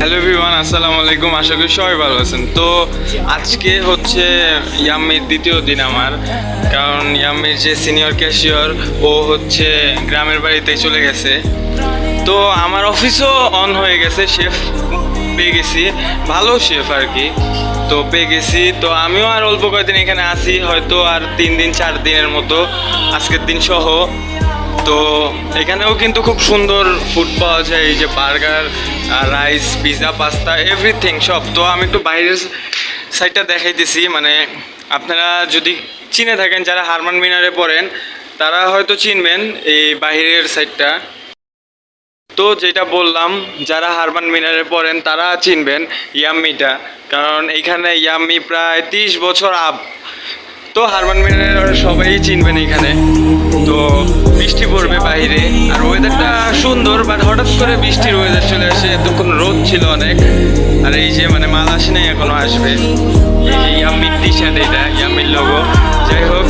Hello everyone আসসালামু আলাইকুম। আশা করি সবাই ভালো আছেন। তো আজকে হচ্ছে ইয়াম্মির দ্বিতীয় দিন আমার। কারণ ইয়াম্মির যে সিনিয়র ক্যাশিয়র ও হচ্ছে গ্রামের বাড়িতে চলে গেছে। তো আমার অফিসও অন হয়ে গেছে শেফ পেয়ে গেছি। ভালো শেফ আর কি। তো পেয়ে গেছি। তো আমিও আর অল্প কয়েকদিন এখানে আসি হয়তো আর তিন দিন, চার দিনের মতো। আজকের দিন সহ। তো এখানেও কিন্তু খুব সুন্দর ফুড পাওয়া যায়, এই যে burger rice pizza pasta everything সব। তো আমি একটু বাইরের সাইডটা দেখাইতেছি মানে আপনারা যদি চিনে থাকেন, যারা হারমান মিনারে পড়েন, তারা হয়তো চিনবেন এই বাইরের সাইডটা তো যেটা বললাম, যারা হারমান মিনারে পড়েন, তারা চিনবেন ইয়াম্মিটা, কারণ এইখানে ইয়াম্মি প্রায় তিরিশ বছর আপ তো হারমান মিনারের সবাই চিনবেন এখানে। তো বৃষ্টি পড়বে বাইরে, আর ওয়েদারটা সুন্দর বাট হঠাৎ করে বৃষ্টির ওয়েদার চলে আসে তখন রোদ ছিল অনেক। আর এই যে মানে মাল আসে নাই, এখনও আসবে। এই যে ইয়াম্মির টি শার্ট এটা, ইয়াম্মির লোগো যাই হোক,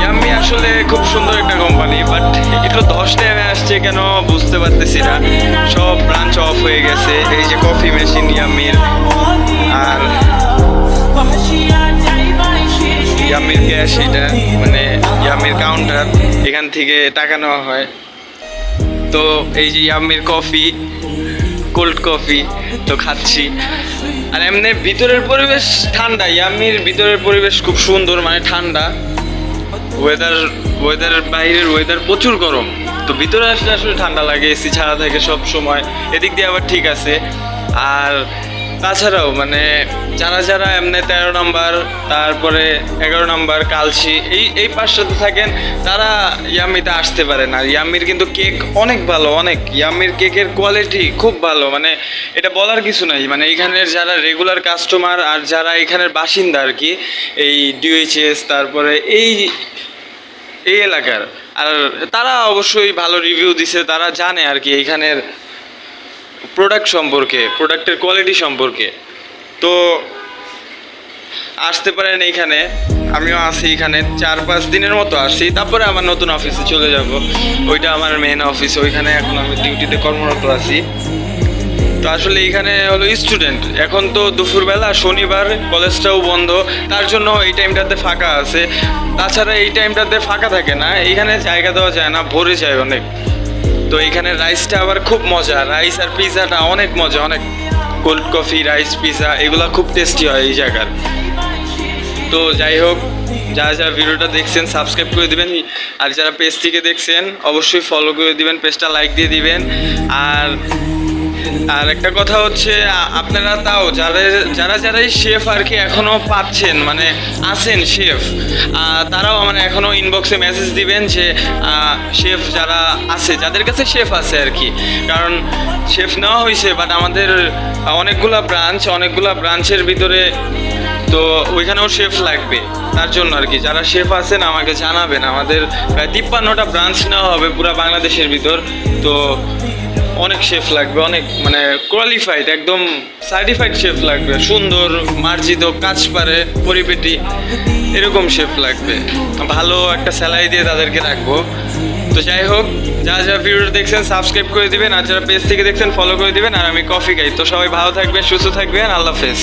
ইয়াম্মি আসলে খুব সুন্দর একটা কোম্পানি বাট একটু দশ টাইমে আসছে কেন বুঝতে পারতেছি না। সব ব্রাঞ্চ অফ হয়ে গেছে। এই যে কফি মেশিন ইয়াম্মির। ইয়ামির ক্যাশ এটা মানে ইয়ামির কাউন্টার এখান থেকে টাকা নেওয়া হয়। তো এই যে ইয়ামির কফি কোল্ড কফি তো খাচ্ছি। আর এমনি ভিতরের পরিবেশ ঠান্ডা, ইয়ামির ভিতরের পরিবেশ খুব সুন্দর মানে ঠান্ডা। ওয়েদার ওয়েদার বাইরের ওয়েদার প্রচুর গরম। তো ভিতরে আসলে আসলে ঠান্ডা লাগে, এসি ছাড়া থাকে সব সময়। এদিক দিয়ে আবার ঠিক আছে। আর তাছাড়াও মানে যারা যারা এমনি তেরো নম্বর, তারপরে এগারো নম্বর, কালসি, এই এই পাঁচটাতে থাকেন, তারা ইয়ামিতে আসতে পারে না। ইয়ামির কিন্তু কেক অনেক ভালো, অনেক। ইয়ামির কেকের কোয়ালিটি খুব ভালো মানে এটা বলার কিছু নাই। মানে এখানের যারা রেগুলার কাস্টমার আর যারা এখানের বাসিন্দা আর কি, এই ডিউএইচএস তারপরে এই এই এলাকার, আর তারা অবশ্যই ভালো রিভিউ দিছে, তারা জানে আর কি এইখানের প্রোডাক্ট সম্পর্কে প্রোডাক্টের কোয়ালিটি সম্পর্কে। তো, আসতে পারেন এইখানে, আমিও আসি এখানে, চার পাঁচ দিনের মতো আসি তারপরে আমার নতুন অফিসে চলে যাব। ওইটা আমার মেন অফিস ওইখানে এখন আমি ডিউটিতে কর্মরত আছি। তো আসলে এখানে হলো স্টুডেন্ট এখন তো দুপুরবেলা, শনিবার, কলেজটাও বন্ধ, তার জন্য এই টাইমটাতে ফাঁকা আছে। তাছাড়া এই টাইমটাতে ফাঁকা থাকে না, এইখানে জায়গা দেওয়া যায় না, ভরে যায় অনেক। তো এখানে রাইসটা আবার খুব মজা। রাইস আর পিৎজাটা অনেক মজা, অনেক কোল্ড কফি রাইস পিৎজা এগুলো খুব টেস্টি হয় এই জায়গার। তো যাই হোক যারা যারা ভিডিওটা দেখছেন সাবস্ক্রাইব করে দিবেন। আর যারা পেজ থেকে দেখছেন, অবশ্যই ফলো করে দিবেন পেজটা লাইক দিয়ে দিবেন। আর আর একটা কথা হচ্ছে আপনারা তাও যারা যারা যারাই শেফ আর কি এখনও পাচ্ছেন মানে আছেন শেফ তারাও মানে এখনও ইনবক্সে মেসেজ দিবেন যে শেফ যারা আছে, যাদের কাছে শেফ আছে আর কি। কারণ শেফ নেওয়া হয়েছে বাট আমাদের অনেকগুলা ব্রাঞ্চ অনেকগুলা ব্রাঞ্চের ভিতরে তো ওইখানেও শেফ লাগবে। তার জন্য আর কি, যারা শেফ আছেন আমাকে জানাবেন। আমাদের প্রায় তিপ্পান্নটা ব্রাঞ্চ নেওয়া হবে পুরো বাংলাদেশের ভিতর। তো অনেক শেফ লাগবে, অনেক মানে কোয়ালিফাইড একদম সার্টিফাইড শেফ লাগবে। সুন্দর, মার্জিত কাজ পারে পরিপেটি, এরকম শেফ লাগবে। ভালো একটা স্যালারি দিয়ে তাদেরকে রাখব। তো যাই হোক, যা যা ভিডিও দেখছেন সাবস্ক্রাইব করে দিবেন, আর যারা পেজ থেকে দেখছেন ফলো করে দিবেন, আর আমি কফি খাই। তো সবাই ভালো থাকবেন, সুস্থ থাকবেন, আল্লাহ হাফেজ।